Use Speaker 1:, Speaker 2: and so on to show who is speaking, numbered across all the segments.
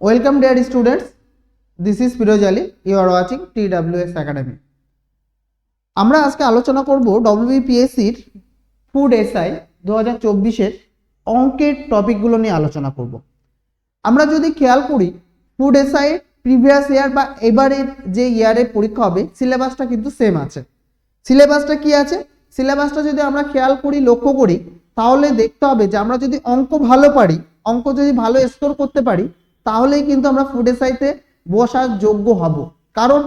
Speaker 1: Welcome, dear students. This is Firoz Ali. You are watching TWS Academy. আমরা আজকে আলোচনা করব ডব্লিউবিপিএসসির ফুড এসআই দু হাজার চব্বিশের অঙ্কের টপিকগুলো নিয়ে আলোচনা করব আমরা যদি খেয়াল করি ফুড এসআই প্রিভিয়াস ইয়ার বা এবারের যে ইয়ারে পরীক্ষা হবে সিলেবাসটা কিন্তু সেম আছে সিলেবাসটা কি আছে সিলেবাসটা যদি আমরা খেয়াল করি, লক্ষ্য করি, তাহলে দেখতে হবে যে আমরা যদি অঙ্ক ভালো পারি, অঙ্ক যদি ভালো স্কোর করতে পারি তাহলেই কিন্তু আমরা ফুড এসআইতে বসার যোগ্য হব। কারণ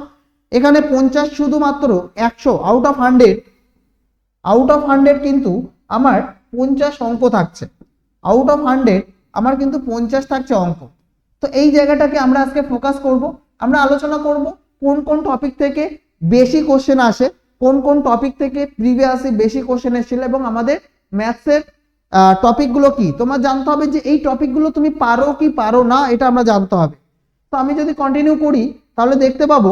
Speaker 1: এখানে পঞ্চাশ শুধুমাত্র একশো out of hundred out of hundred কিন্তু আমার পঞ্চাশ অঙ্ক থাকছে। আউট অফ হান্ড্রেড আমার কিন্তু পঞ্চাশ থাকছে অঙ্ক। তো এই জায়গাটাকে আমরা আজকে ফোকাস করব। আমরা আলোচনা করব কোন কোন টপিক থেকে বেশি কোশ্চেন আসে, কোন কোন টপিক থেকে প্রিভিয়াসে বেশি কোশ্চেন এসেছিল এবং আমাদের ম্যাথসের টপিকগুলো কি? তোমার জানতে হবে যে এই টপিকগুলো তুমি পারো কি পারো না, এটা আমরা জানতে হবে। তো আমি যদি কন্টিনিউ করি, তাহলে দেখতে পাবো,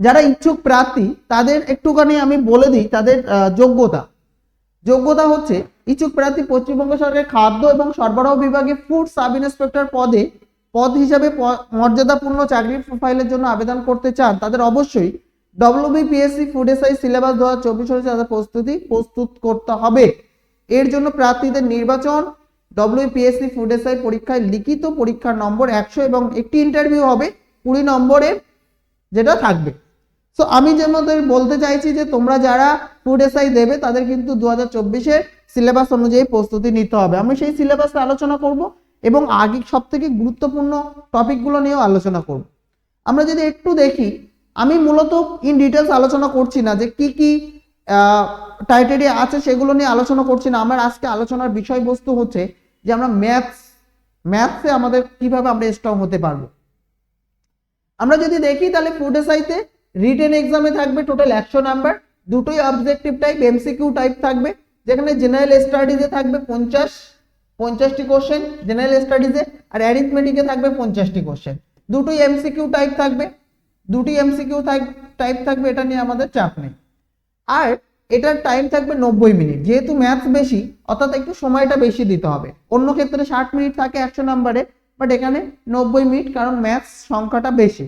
Speaker 1: যারা ইচ্ছুক প্রার্থী, তাদের একটুখানি আমি বলে দিই তাদের যোগ্যতা। যোগ্যতা হচ্ছে, ইচ্ছুক প্রার্থী পশ্চিমবঙ্গ সরকারের খাদ্য এবং সরবরাহ বিভাগে ফুড সাব ইন্সপেক্টর পদে, পদ হিসাবে মর্যাদাপূর্ণ চাকরির প্রোফাইলের জন্য আবেদন করতে চান, তাদের অবশ্যই ডব্লিউবিপিএসসি ফুড এসআই সিলেবাস দু হাজার চব্বিশ প্রস্তুতি প্রস্তুত করতে হবে। এর জন্য প্রার্থীদের নির্বাচন ডব্লিউপিএসসি ফুড এসআই পরীক্ষায় লিখিত পরীক্ষার নম্বর একশো এবং একটি ইন্টারভিউ হবে কুড়ি নম্বরে যেটা থাকবে। সো আমি যে মধ্যে বলতে চাইছি যে তোমরা যারা ফুড এসআই দেবে, তাদের কিন্তু দু হাজার চব্বিশের সিলেবাস অনুযায়ী প্রস্তুতি নিতে হবে। আমি সেই সিলেবাসে আলোচনা করব এবং আগে সব থেকে গুরুত্বপূর্ণ টপিকগুলো নিয়েও আলোচনা করব। আমরা যদি একটু দেখি, আমি মূলত ইন ডিটেলস আলোচনা করছি না যে কি কি টাইটেরিয়া আছে, সেগুলো নিয়ে আলোচনা করছি না। আমার আজকে আলোচনার বিষয়বস্তু হচ্ছে যে আমরা ম্যাথস ম্যাথসে আমাদের কীভাবে আমরা স্ট্রং হতে পারব। আমরা যদি দেখি তাহলে ফুড রিটেন এক্সামে থাকবে টোটাল একশো নাম্বার দুটোই অবজেক্টিভ টাইপ এমসিকিউ টাইপ থাকবে, যেখানে জেনারেল স্টাডিজে থাকবে পঞ্চাশ, পঞ্চাশটি কোশ্চেন জেনারেল স্টাডিজে আর অ্যারিথমেটিকে থাকবে পঞ্চাশটি কোশ্চেন দুটোই এমসিকিউ টাইপ থাকবে দুটি এমসিকিউ টাইপ থাকবে, এটা নিয়ে আমাদের চাপ নেই। আর এটার টাইম থাকবে নব্বই মিনিট। যেহেতু ম্যাথস বেশি, অর্থাৎ একটু সময়টা বেশি দিতে হবে। অন্য ক্ষেত্রে ষাট মিনিট থাকে একশো নাম্বারে বাট এখানে নব্বই মিনিট কারণ ম্যাথস সংখ্যাটা বেশি।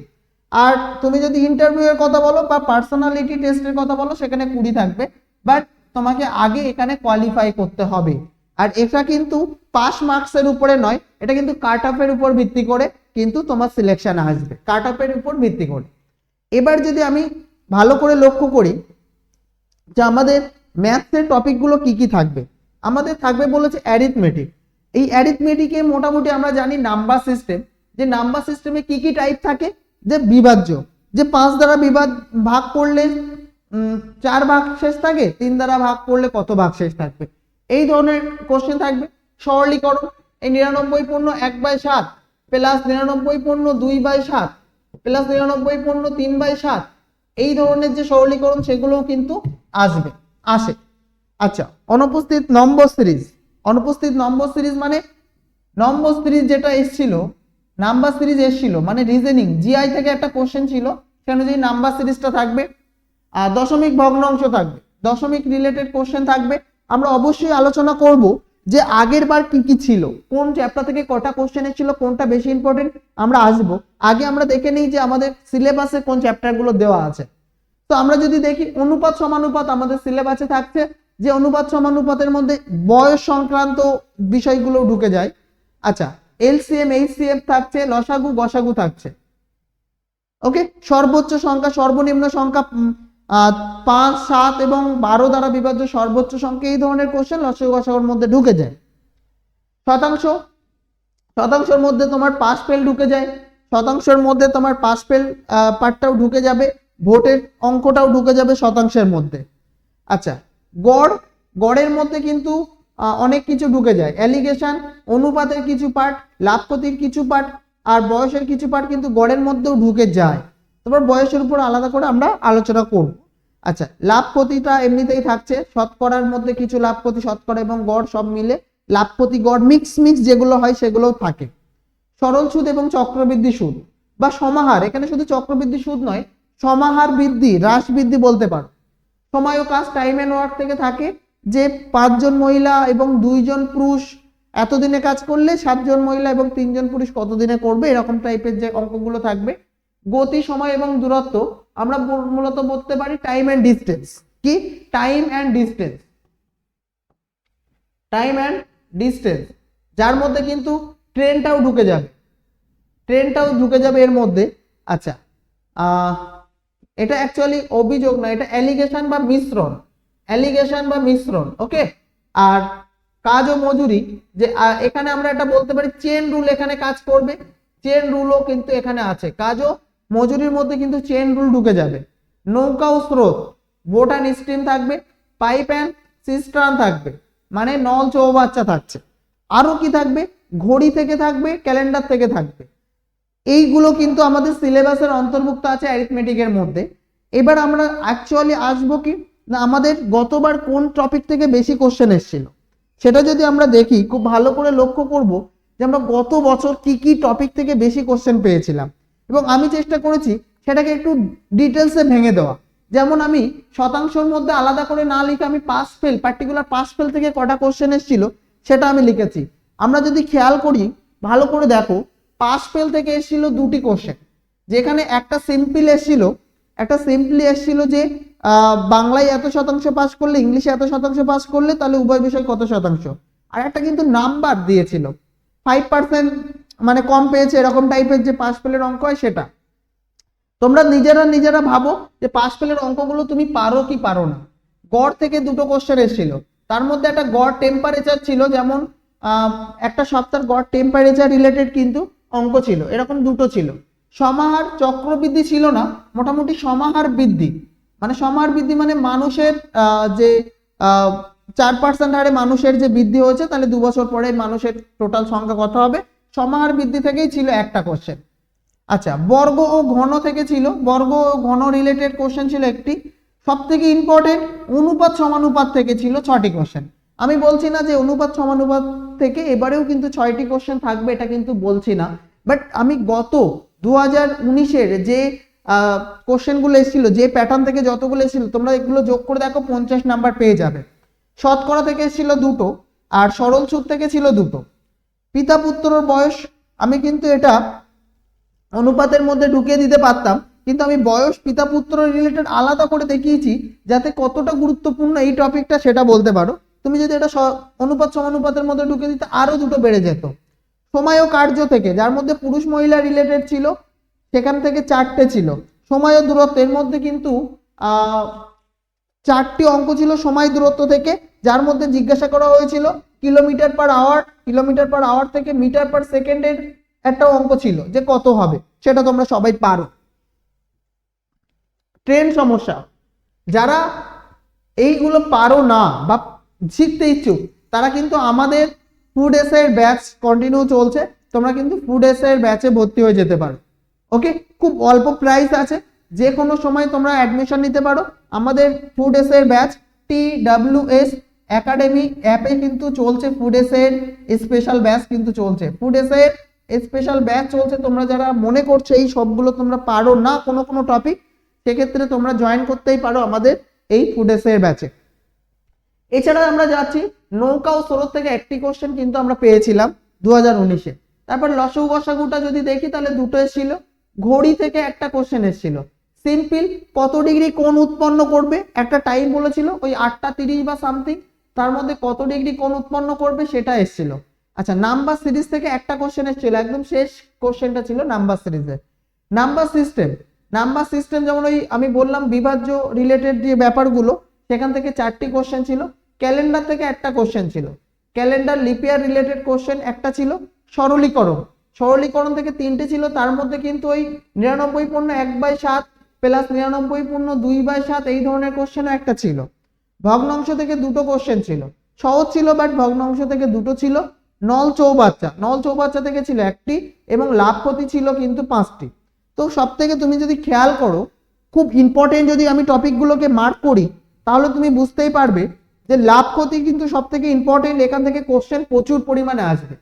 Speaker 1: আর তুমি যদি ইন্টারভিউ এর কথা বলো বা পার্সোনালিটি টেস্টের কথা বলো, সেখানে কুড়ি থাকবে। বাট তোমাকে আগে এখানে কোয়ালিফাই করতে হবে। আর এটা কিন্তু পাস মার্কসের উপরে নয়, এটা কিন্তু কাট অফের উপর ভিত্তি করে কিন্তু তোমার সিলেকশন আসবে। কাট অফের উপর ভিত্তি করে। এবার যদি আমি ভালো করে লক্ষ্য করি যে আমাদের ম্যাথসের টপিকগুলো কি কি থাকবে? আমাদের থাকবে বলেছে অ্যারিথমেটিক এই অ্যারিথমেটিকে মোটামুটি আমরা জানি নাম্বার সিস্টেম যে নাম্বার সিস্টেমে কি কি টাইপ থাকে? যে বিভাজ্য, যে পাঁচ দ্বারা বিভাগ ভাগ করলে চার ভাগ শেষ থাকে, তিন দ্বারা ভাগ করলে কত ভাগ শেষ থাকবে? এই ধরনের কোশ্চেন থাকবে। সরলীকরণ, এই নিরানব্বই পূর্ণ এক বাই সাত প্লাস নিরানব্বই পূর্ণ দুই বাই সাত প্লাস নিরানব্বই পূর্ণ তিন বাই সাত, এই ধরনের যে সরলীকরণ সেগুলোও কিন্তু আসবে, আসে। আচ্ছা অনুপস্থিত নম্বর সিরিজ। অনুপস্থিত নম্বর সিরিজ মানে নম্বর সিরিজ যেটা এসছিল, নাম্বার সিরিজ এসছিল মানে রিজনিং জিআই থেকে একটা কোশ্চেন ছিল, সে অনুযায়ী নাম্বার সিরিজটা থাকবে, আর দশমিক ভগ্নাংশ থাকবে, দশমিক রিলেটেড কোশ্চেন থাকবে। আমরা অবশ্যই আলোচনা করব যে আগের বার কি কি ছিল, কোন চ্যাপ্টার থেকে কটা কোশ্চেন ছিল কোনটা বেশি ইম্পর্টেন্ট আমরা আসব। আগে আমরা দেখে নিই যে আমাদের সিলেবাসে কোন চ্যাপ্টারগুলো দেওয়া আছে। তো আমরা যদি দেখি অনুপাত সমানুপাত আমাদের সিলেবাসে থাকছে, যে অনুপাত সমানুপাতের মধ্যে বয়স সংক্রান্ত বিষয়গুলো ঢুকে যায়। আচ্ছা এলসিএম এইচসিএফ থাকছে, লসাগু, গসাগু থাকছে। ওকে সর্বোচ্চ সংখ্যা, সর্বনিম্ন সংখ্যা পাঁচ, সাত এবং বারো দ্বারা বিভাজ্য সর্বোচ্চ সংখ্যা এই ধরনের কোশ্চেন লসাগু, গসাগুর মধ্যে ঢুকে যায়। শতাংশ? শতাংশের মধ্যে তোমার পাস ফেল ঢুকে যায়। শতাংশের মধ্যে তোমার পাস ফেল পার্টটাও ঢুকে যাবে। ভোটের অঙ্কটাও ঢুকে যাবে শতাংশের মধ্যে। আচ্ছা গড়, গড়ের মধ্যে কিন্তু অনেক কিছু ঢুকে যায়। অ্যালিগেশন অনুপাতের কিছু পার্ট লাভ ক্ষতির কিছু পার্ট আর বয়সের কিছু পার্ট কিন্তু গড়ের মধ্যেও ঢুকে যায়। তারপর বয়সের উপর আলাদা করে আমরা আলোচনা করব। আচ্ছা লাভ ক্ষতিটা এমনিতেই থাকছে, শতকরার মধ্যে কিছু লাভ ক্ষতি শতকরা এবং গড় সব মিলে লাভ ক্ষতি গড় মিক্স মিক্স যেগুলো হয় সেগুলোও থাকে। সরল সুদ এবং চক্রবৃদ্ধি সুদ বা সমাহার, এখানে শুধু চক্রবৃদ্ধি সুদ নয় সমাহার বৃদ্ধি, হ্রাস বৃদ্ধি বলতে পারো। সময় ও কাজ টাইম অ্যান্ড ওয়ার্ক থেকে থাকে। যে পাঁচজন মহিলা এবং দুইজন পুরুষ এতদিনে কাজ করলে, সাতজন মহিলা এবং তিনজন পুরুষ কতদিনে করবে, এরকম টাইপের যে অঙ্কগুলো থাকবে। গতি, সময় এবং দূরত্ব আমরা মূলত বলতে পারি টাইম অ্যান্ড ডিস্টেন্স কি? Time and distance time and distance যার মধ্যে কিন্তু ট্রেনটাও ঢুকে যাবে। ট্রেনটাও ঢুকে যাবে এর মধ্যে। আচ্ছা এটা অ্যাকচুয়ালি অভিযোগ না এটা অ্যালিগেশন বা মিশ্রণ অ্যালিগেশন বা মিশ্রণ ওকে আর কাজ ও মজুরি, যে এখানে আমরা এটা বলতে পারি চেন রুল এখানে কাজ করবে চেন রুলও কিন্তু এখানে আছে। কাজ ও মজুরির মধ্যে কিন্তু চেন রুল ঢুকে যাবে। নৌকা ও স্রোত বোট অ্যান্ড স্ট্রিম থাকবে পাইপ অ্যান্ড সিস্টার্ন থাকবে মানে নল চৌবাচ্চা থাকছে। আরও কি থাকবে? ঘড়ি থেকে থাকবে ক্যালেন্ডার থেকে থাকবে। এইগুলো কিন্তু আমাদের সিলেবাসের অন্তর্ভুক্ত আছে অ্যারিথমেটিকের মধ্যে। এবার আমরা অ্যাকচুয়ালি আসব কি? না, আমাদের গতবার কোন টপিক থেকে বেশি কোশ্চেন এসেছিল? সেটা যদি আমরা দেখি, খুব ভালো করে লক্ষ্য করব যে আমরা গত বছর কি কি টপিক থেকে বেশি কোশ্চেন পেয়েছিলাম। এবং আমি চেষ্টা করেছি সেটাকে একটু ডিটেলসে ভেঙে দেওয়া। যেমন আমি শতাংশের মধ্যে আলাদা করে না লিখে আমি pass fail particular pass fail থেকে কটা কোশ্চেন এসেছিল, সেটা আমি লিখেছি। আমরা যদি খেয়াল করি, ভালো করে দেখো পাস ফেল থেকে এসেছিল দুটি কোশ্চেন যেখানে একটা সিম্পল এসেছিল, একটা সিম্পলি এসেছিল যে বাংলায় এত শতাংশ পাস করলে, ইংলিশে এত শতাংশ পাস করলে, তাহলে উভয় বিষয় কত শতাংশ? আর একটা কিন্তু নাম্বার দিয়েছিল। ফাইভ পার্সেন্ট মানে কম পেয়েছে, এরকম টাইপের যে পাস ফেলের অঙ্ক হয় সেটা। তোমরা নিজেরা নিজেরা ভাবো যে পাস ফেলের অঙ্কগুলো তুমি পারো কি পারো না। গড় থেকে দুটো কোশ্চেন এসেছিল। তার মধ্যে একটা গড় টেম্পারেচার ছিল, যেমন একটা সপ্তাহের গড় টেম্পারেচার রিলেটেড কিন্তু অঙ্ক ছিল, এরকম দুটো ছিল। সমাহার চক্রবৃদ্ধি ছিল না, মোটামুটি সমাহার বৃদ্ধি। মানে সমাহার বৃদ্ধি মানে মানুষের যে চার পার্সেন্ট হারে মানুষের যে বৃদ্ধি হয়েছে, তাহলে দু বছর পরে মানুষের টোটাল সংখ্যা কত হবে? সমাহার বৃদ্ধি থেকেই ছিল একটা কোশ্চেন আচ্ছা বর্গ ও ঘন থেকে ছিল, বর্গ ও ঘন রিলেটেড কোশ্চেন ছিল একটি। সব থেকে ইম্পর্টেন্ট অনুপাত সমানুপাত থেকে ছিল ছটি কোশ্চেন আমি বলছি না যে অনুপাত সমানুপাত থেকে এবারেও কিন্তু ছয়টি কোশ্চেন থাকবে, এটা কিন্তু বলছি না। বাট আমি গত দু হাজার উনিশের যে কোশ্চেনগুলো এসেছিল, যে প্যাটার্ন থেকে যতগুলো এসেছিল, তোমরা এগুলো যোগ করে দেখো, পঞ্চাশ নাম্বার পেয়ে যাবে। শতকরা থেকে এসেছিল দুটো, আর সরল সুদ থেকে ছিল দুটো। পিতা পুত্রর বয়স, আমি কিন্তু এটা অনুপাতের মধ্যে ঢুকিয়ে দিতে পারতাম, কিন্তু আমি বয়স, পিতা পুত্র রিলেটেড আলাদা করে দেখিয়েছি, যাতে কতটা গুরুত্বপূর্ণ এই টপিকটা সেটা বলতে পারো। তুমি যদি এটা অনুপাত, সমানুপাতের মধ্যে ঢুকিয়ে দিতে আরও দুটো বেড়ে যেত। সময় ও কার্য থেকে, যার মধ্যে পুরুষ মহিলা রিলেটেড ছিল, সেখান থেকে চারটে ছিল। সময় ও দূরত্ব, এর মধ্যে কিন্তু চারটি অঙ্ক ছিল সময় দূরত্ব থেকে, যার মধ্যে জিজ্ঞাসা করা হয়েছিল, kilometre per hour kilometre per hour থেকে মিটার পার সেকেন্ডের একটা অঙ্ক ছিল, যে কত হবে, সেটা তোমরা সবাই পারো। ট্রেন সমস্যা, যারা এইগুলো পারো না বা শিখতে ইচ্ছুক, তারা কিন্তু আমাদের ফুড এসের ব্যাচ কন্টিনিউ চলছে, তোমরা কিন্তু ফুড এসের ব্যাচে ভর্তি হয়ে যেতে পারো। ওকে খুব অল্প প্রাইস আছে যে কোনো সময় তোমরা অ্যাডমিশন নিতে পারো। আমাদের ফুড এসের batch T W S academy অ্যাপে কিন্তু চলছে ফুড এসের স্পেশাল ব্যাচ কিন্তু চলছে। ফুড এসের স্পেশাল ব্যাচ চলছে, তোমরা যারা মনে করছ এই সবগুলো তোমরা পারো না কোনো কোনো টপিক সেক্ষেত্রে তোমরা জয়েন করতেই পারো আমাদের এই ফুড এসের ব্যাচে এছাড়া আমরা যাচ্ছি, নৌকা ও স্রোত থেকে একটি কোশ্চেন কিন্তু আমরা পেয়েছিলাম দু হাজার উনিশে। তারপর লসউ গসাগুটা যদি দেখি, তাহলে দুটো এসেছিল। ঘড়ি থেকে একটা কোশ্চেন এসেছিল। সিম্পল, কত ডিগ্রি কোন উৎপন্ন করবে? একটা টাইম বলেছিল, ওই আটটা তিরিশ বা সামথিং তার মধ্যে কত ডিগ্রি কোন উৎপন্ন করবে সেটা এসেছিল। আচ্ছা নাম্বার সিরিজ থেকে একটা কোশ্চেন এসেছিল, একদম শেষ কোশ্চেনটা ছিল নাম্বার সিরিজের নাম্বার সিস্টেম নাম্বার সিস্টেম যেমন ওই আমি বললাম বিভাজ্য রিলেটেড যে ব্যাপারগুলো, সেখান থেকে চারটি কোশ্চেন ছিল। ক্যালেন্ডার থেকে একটা কোশ্চেন ছিল। ক্যালেন্ডার লিপিয়ার রিলেটেড কোশ্চেন একটা ছিল, সরলীকরণ। সরলীকরণ থেকে তিনটে ছিল, তার মধ্যে কিন্তু ওই নিরানব্বই পূর্ণ এক বাই সাত প্লাস নিরানব্বই পূর্ণ দুই বাই সাত, এই ধরনের কোশ্চেনও একটা ছিল। ভগ্নাংশ থেকে দুটো কোশ্চেন ছিল। সহজ ছিল বাট ভগ্নাংশ থেকে দুটো ছিল। নল চৌবাচ্চা। নল চৌবাচ্চা থেকে ছিল একটি এবং লাভ ক্ষতি ছিল কিন্তু পাঁচটি। তো সব থেকে তুমি যদি খেয়াল করো, খুব ইম্পর্টেন্ট যদি আমি টপিকগুলোকে মার্ক করি, তাহলে তুমি বুঝতেই পারবে যে লাভ ক্ষতি কিন্তু সব থেকে ইম্পর্টেন্ট এখান থেকে কোশ্চেন প্রচুর পরিমাণে আসবে।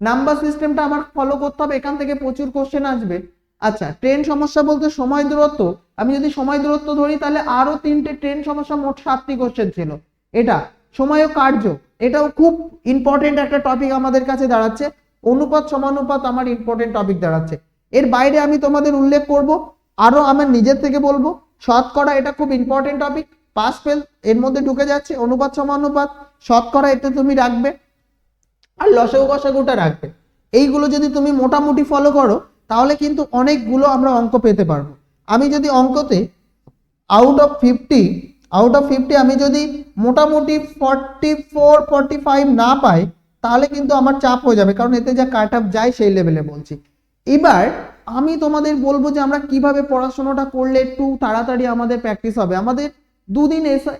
Speaker 1: নাম্বার সিস্টেমটা আমার ফলো করতে হবে, এখান থেকে প্রচুর কোশ্চেন আসবে। আচ্ছা ট্রেন সমস্যা বলতে সময় দূরত্ব। আমি যদি সময় দূরত্ব ধরি, তাহলে আরও তিনটে ট্রেন সমস্যা মোট সাতটি কোশ্চেন ছিল। এটা, সময় ও কার্য, এটাও খুব ইম্পর্টেন্ট একটা টপিক আমাদের কাছে দাঁড়াচ্ছে। অনুপাত, সমানুপাত আমার ইম্পর্টেন্ট টপিক দাঁড়াচ্ছে। এর বাইরে আমি তোমাদের উল্লেখ করব, আরও আমার নিজের থেকে বলব। শতকরা এটা খুব ইম্পর্টেন্ট টপিক পাস ফেল এর মধ্যে ঢুকে যাচ্ছে, অনুপাত সমানুপাত শতকরা এটা তুমি রাখবে আর লসাগু গসাগুটা রাখবে। এইগুলো যদি তুমি মোটামুটি ফলো করো, তাহলে কিন্তু অনেকগুলো আমরা অঙ্ক পেতে পারব। আমি যদি অঙ্কতে out of fifty out of fifty আমি যদি মোটামুটি ফর্টি ফোর ফর্টি ফাইভ না পাই, তাহলে কিন্তু আমার চাপ হয়ে যাবে, কারণ এতে যা কাট আপ যায় সেই লেভেলে বলছি। এবার আমি তোমাদের বলব যে আমরা কীভাবে পড়াশোনাটা করলে একটু তাড়াতাড়ি আমাদের প্র্যাকটিস হবে। আমাদের দুদিন এসে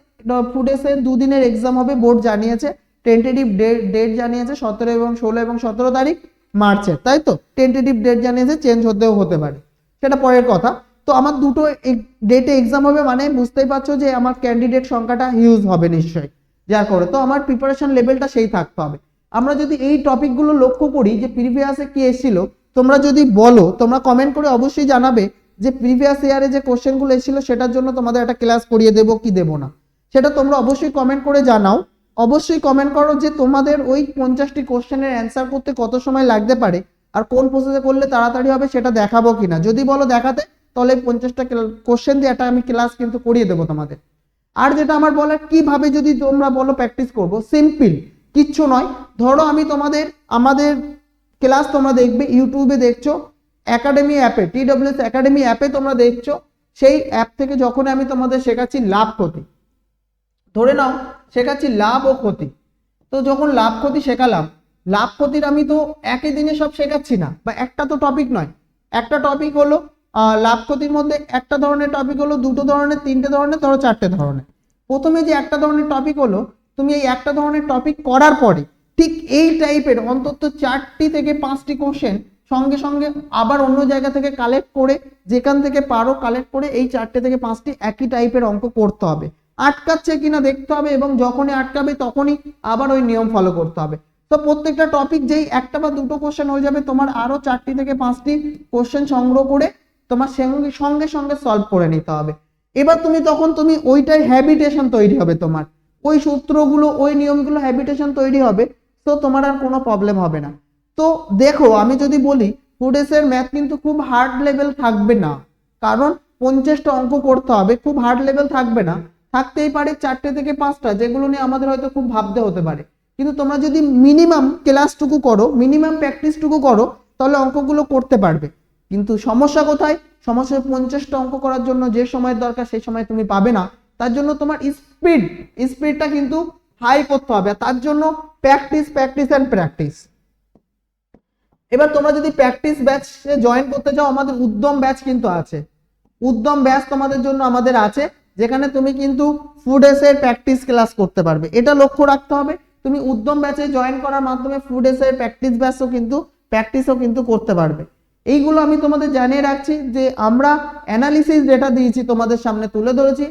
Speaker 1: ফুড এসে দুদিনের এক্সাম হবে বোর্ড জানিয়েছে টেন্টেটিভ ডেট ডেট জানিয়েছে সতেরো এবং ষোলো এবং সতেরো তারিখ মার্চের, তাই তো? টেন্টেটিভ ডেট জানিয়েছে চেঞ্জ হতেও হতে পারে। সেটা পরের কথা। তো আমার দুটো ডেটে এক্সাম হবে মানে বুঝতেই পারছ যে আমার ক্যান্ডিডেট সংখ্যাটা হিউজ হবে নিশ্চয়ই। যার করে, তো আমার প্রিপারেশন লেভেলটা সেই থাকতে হবে আমরা যদি এই টপিকগুলো লক্ষ্য করি যে প্রিভিয়াসে কি এসেছিল, তোমরা যদি বলো, তোমরা কমেন্ট করে অবশ্যই জানাবে যে প্রিভিয়াস ইয়ারে যে কোশ্চেনগুলো এসেছিল, সেটার জন্য তোমাদের একটা ক্লাস করিয়ে দেবো, কি দেবো না? সেটা তোমরা অবশ্যই কমেন্ট করে জানাও। অবশ্যই কমেন্ট করো যে তোমাদের ওই পঞ্চাশটি কোশ্চেনের অ্যান্সার করতে কত সময় লাগতে পারে আর কোন প্রসেসে করলে তাড়াতাড়ি হবে সেটা দেখাবো কিনা। যদি বলো দেখাতে, তাহলে পঞ্চাশটা কোশ্চেন দিয়ে একটা আমি ক্লাস কিন্তু করিয়ে দেবো তোমাদের। আর যেটা আমার বলার, কীভাবে যদি তোমরা বলো প্র্যাকটিস করব? সিম্পল কিচ্ছু নয়। ধরো আমি তোমাদের, আমাদের ক্লাস তোমরা দেখবে ইউটিউবে দেখছ। একাডেমি অ্যাপে টিডব্লিউএস একাডেমি অ্যাপে তোমরা দেখছ, সেই অ্যাপ থেকে যখন আমি তোমাদের শেখাচ্ছি লাভ ক্ষতি। ধরে নাও, শেখাচ্ছি লাভ ও ক্ষতি। তো যখন লাভ ক্ষতি শেখালাম, লাভ ক্ষতির আমি তো একই দিনে সব শেখাচ্ছি না, বা একটা তো টপিক নয়। একটা টপিক হলো লাভ ক্ষতির মধ্যে একটা ধরনের টপিক হলো, দুটো ধরনের, তিনটে ধরনের, ধরো চারটে ধরনের। প্রথমে যে একটা ধরনের টপিক হলো, তুমি এই একটা ধরনের টপিক করার পরে, ঠিক এই টাইপের অন্তত চারটি থেকে পাঁচটি কোশ্চেন সঙ্গে সঙ্গে আবার অন্য জায়গা থেকে কালেক্ট করে, যেখান থেকে পারো কালেক্ট করে এই চারটে থেকে পাঁচটি একই টাইপের অঙ্ক করতে হবে। আটকাচ্ছে কিনা দেখতে হবে এবং যখনই আটকাবে তখনই আবার ওই নিয়ম ফলো করতে হবে। তো প্রত্যেকটা টপিক যেই একটা বা দুটো কোশ্চেন হয়ে যাবে, তোমার আরও চারটি থেকে পাঁচটি কোশ্চেন সংগ্রহ করে তোমার সঙ্গে সঙ্গে সঙ্গে সলভ করে নিতে হবে। এবার তুমি তখন তুমি ওইটাই হ্যাবিটেশন তৈরি হবে তোমার। ওই সূত্রগুলো, ওই নিয়মগুলো হ্যাবিটেশন তৈরি হবে, তো তোমার আর কোনো প্রবলেম হবে না। তো দেখো, আমি যদি বলি ফুডেসের ম্যাথ কিন্তু খুব হার্ড লেভেল থাকবে না। কারণ পঞ্চাশটা অঙ্ক করতে হবে, খুব হার্ড লেভেল থাকবে না। থাকতেই পারে চারটে থেকে পাঁচটা, যেগুলো নিয়ে আমাদের হয়তো খুব ভাবতে হতে পারে। কিন্তু তোমরা যদি মিনিমাম ক্লাসটুকু করো মিনিমাম প্র্যাকটিসটুকু করো, তাহলে অঙ্কগুলো করতে পারবে। কিন্তু সমস্যা কোথায়? সমস্যা পঞ্চাশটা অঙ্ক করার জন্য যে সময়ের দরকার, সেই সময় তুমি পাবে না। তার জন্য তোমার স্পিড স্পিডটা কিন্তু হাই করতে হবে। তার জন্য প্র্যাকটিস প্র্যাকটিস অ্যান্ড প্র্যাকটিস এবার তোমরা যদি প্র্যাকটিস ব্যাচে জয়েন করতে চাও, আমাদের উদ্যম ব্যাচ কিন্তু আছে। উদ্যম ব্যাচ তোমাদের জন্য আমাদের আছে, যেখানে তুমি কিন্তু ফুড এসের প্র্যাকটিস ক্লাস করতে পারবে। এটা লক্ষ্য রাখতে হবে। তুমি উদ্যম ব্যাচে জয়েন করার মাধ্যমে ফুড এসের প্র্যাকটিস ব্যাচও কিন্তু প্র্যাকটিসও কিন্তু করতে পারবে। এইগুলো আমি তোমাদের জানিয়ে রাখছি যে আমরা অ্যানালিসিস যেটা দিয়েছি তোমাদের সামনে তুলে ধরেছি।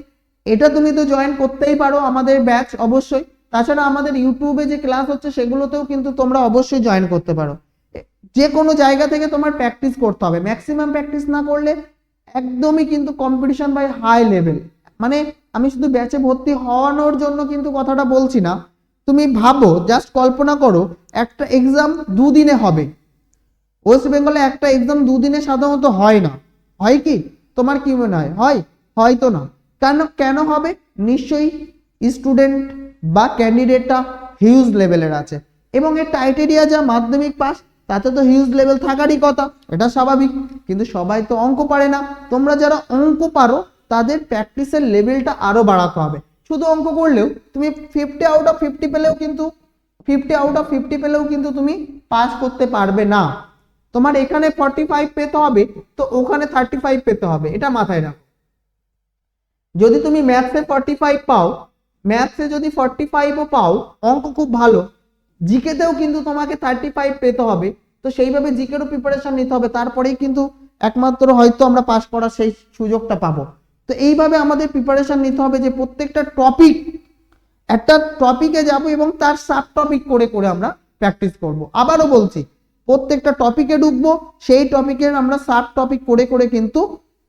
Speaker 1: এটা তুমি তো জয়েন করতেই পারো আমাদের ব্যাচ অবশ্যই। তাছাড়া আমাদের ইউটিউবে যে ক্লাস হচ্ছে, সেগুলোতেও কিন্তু তোমরা অবশ্যই জয়েন করতে পারো। যে কোনো জায়গা থেকে তোমার প্র্যাকটিস করতে হবে। ম্যাক্সিমাম প্র্যাকটিস না করলে একদমই কিন্তু কম্পিটিশন বাই হাই লেভেল মানে আমি শুধু ব্যাচে ভর্তি হওয়ানোর জন্য কিন্তু কথাটা বলছি না। তুমি ভাবো জাস্ট কল্পনা করো, একটা এক্সাম দুদিনে হবে। ওয়েস্ট বেঙ্গলে একটা এক্সাম দুদিনে সাধারণত হয় না। হয় কি? তোমার কি মনে হয়? হয়? হয়তো না। কেন কেন হবে? নিশ্চয়ই স্টুডেন্ট বা ক্যান্ডিডেটটা হিউজ লেভেলের আছে। এবং এর টাইটেরিয়া যা মাধ্যমিক পাস তাতে তো হিউজ লেভেল থাকারই কথা। এটা স্বাভাবিক। কিন্তু সবাই তো অঙ্ক পারে না। তোমরা যারা অঙ্ক পারো, তাদের প্র্যাকটিসের লেভেলটা আরও বাড়াতে হবে। শুধু অঙ্ক করলেও, তুমি ফিফটি আউট অফ ফিফটি পেলেও কিন্তু ফিফটি আউট অফ ফিফটি পেলেও কিন্তু তুমি পাস করতে পারবে না। তোমার এখানে ফর্টি ফাইভ পেতে হবে, তো ওখানে থার্টি ফাইভ পেতে হবে। এটা মাথায় রাখো। যদি তুমি ম্যাথসে ফর্টি ফাইভ পাও ম্যাথসে যদি ফর্টি ফাইভও পাও, অঙ্ক খুব ভালো। জিকেতেও কিন্তু তোমাকে থার্টি ফাইভ পেতে হবে। তো সেইভাবে জিকেরও প্রিপারেশন নিতে হবে। তারপরেই কিন্তু একমাত্র হয়তো আমরা পাস করার সেই সুযোগটা পাবো। তো এইভাবে আমাদের প্রিপারেশন নিতে হবে যে প্রত্যেকটা টপিক একটা টপিকে যাব এবং তার সাব টপিক করে করে আমরা প্র্যাকটিস করব। আবারও বলছি, প্রত্যেকটা টপিকে ঢুকবো, সেই টপিকের আমরা সাব টপিক করে করে কিন্তু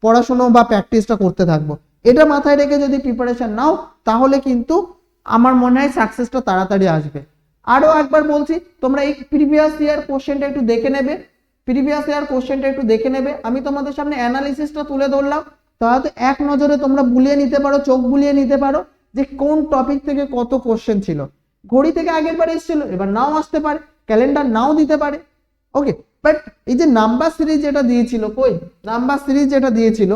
Speaker 1: পড়াশোনা বা প্র্যাকটিসটা করতে থাকব। এটা মাথায় রেখে যদি প্রিপারেশন নাও, তাহলে কিন্তু আমার মনে হয় সাকসেসটা তাড়াতাড়ি আসবে। আরও একবার বলছি, তোমরা এই প্রিভিয়াস ইয়ার কোশ্চেনটা একটু দেখে নেবে। প্রিভিয়াস ইয়ার কোশ্চেনটা একটু দেখে নেবে। আমি তোমাদের সামনে অ্যানালিসিসটা তুলে ধরলাম। তাহলে এক নজরে তোমরা বুলিয়ে নিতে পারো, চোখ বুলিয়ে নিতে পারো যে কোন টপিক থেকে কত কোশ্চেন ছিল। ঘড়ি থেকে আগের বার এসেছিল, এবার নাও আসতে পারে ক্যালেন্ডার নাও দিতে পারে। ওকে বাট এই যে নাম্বার সিরিজ যেটা দিয়েছিল, কই? নাম্বার সিরিজ যেটা দিয়েছিল,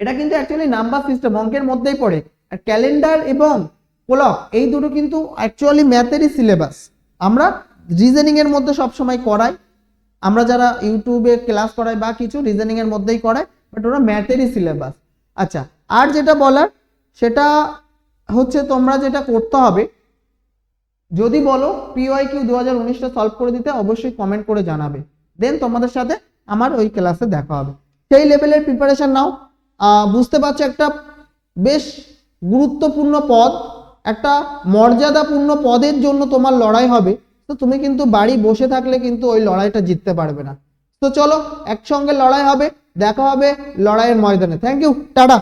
Speaker 1: এটা কিন্তু অ্যাকচুয়ালি নাম্বার সিস্টেম অঙ্কের মধ্যেই পড়ে। আর ক্যালেন্ডার এবং ক্লক এই দুটো কিন্তু অ্যাকচুয়ালি ম্যাথেরই সিলেবাস আমরা রিজনিং এর মধ্যে সবসময় করাই। আমরা যারা ইউটিউবে ক্লাস করাই বা কিছু রিজনিং এর মধ্যেই করাই বাট ওরা ম্যাথেরই সিলেবাস আচ্ছা আর যেটা বলার, সেটা হচ্ছে তোমরা যেটা করতে হবে, যদি বলো পিওয়াই কিউ দু হাজার উনিশটা সলভ করে দিতে, অবশ্যই কমেন্ট করে জানাবে। দেন তোমাদের সাথে আমার ওই ক্লাসে দেখা হবে। সেই লেভেলের প্রিপারেশন নাও। বুঝতে পারছ একটা বেশ গুরুত্বপূর্ণ পদ একটা মর্যাদাপূর্ণ পদের জন্য তোমার লড়াই হবে। তো তুমি কিন্তু বাড়ি বসে থাকলে কিন্তু ওই লড়াইটা জিততে পারবে না। তো চলো একসঙ্গে লড়াই হবে, দেখা হবে লড়াইয়ের ময়দানে। Thank you tata.